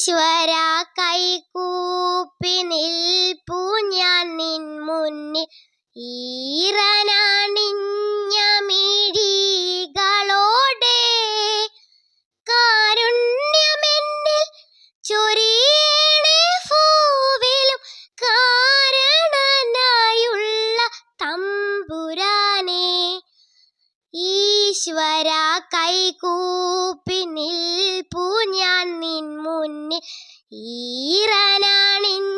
ഈശ്വര കൈകൂപ്പി നിൽപ്പു ഞാൻ നിൻ മുന്നിൽ. ഈറനണിഞ്ഞ മിഴികളോടെ കാരുണ്യമെന്നിൽ ചൊരിയണേ ഭൂവിലും കാരണനായുള്ള തമ്പുരാനെ. ഈശ്വര കൈകൂപ്പി നിൽപ്പു ഞാൻ ഈറനണിഞ്ഞ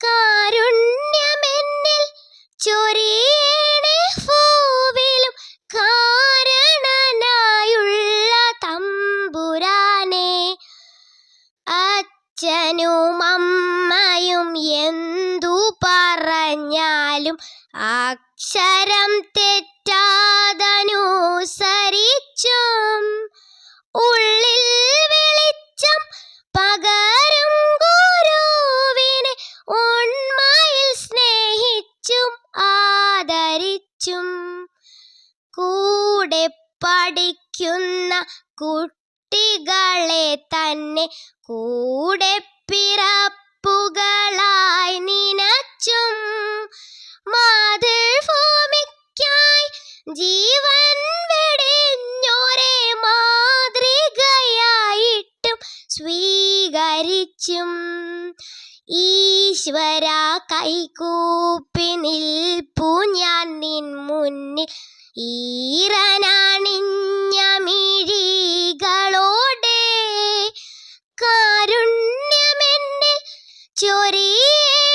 കാരുണ്യമെന്നിൽ ചൊരിയണേ ഭൂവിലും കാരണനായുള്ള തമ്പുരാനെ അച്ഛനും അമ്മയും എന്തു പറഞ്ഞാലും അക്ഷരം തെറ്റാതനുസരിച്ചും കൂടെ പഠിക്കുന്ന കുട്ടികളെ തന്നെ കൂടെ പിറപ്പുകളായി നിനച്ചും മാതൃഭൂമിക്കായി ജീവൻ വെടിഞ്ഞോരെ മാതൃകയായിട്ടും സ്വീകരിച്ചും ഈശ്വര കൈകൂപ്പി നിൽപ്പു ഞാൻ നിൻ മുന്നിൽ ഈറനണിഞ്ഞ മിഴികളോടെ കാരുണ്യമെന്നിൽ ചൊരിയണേ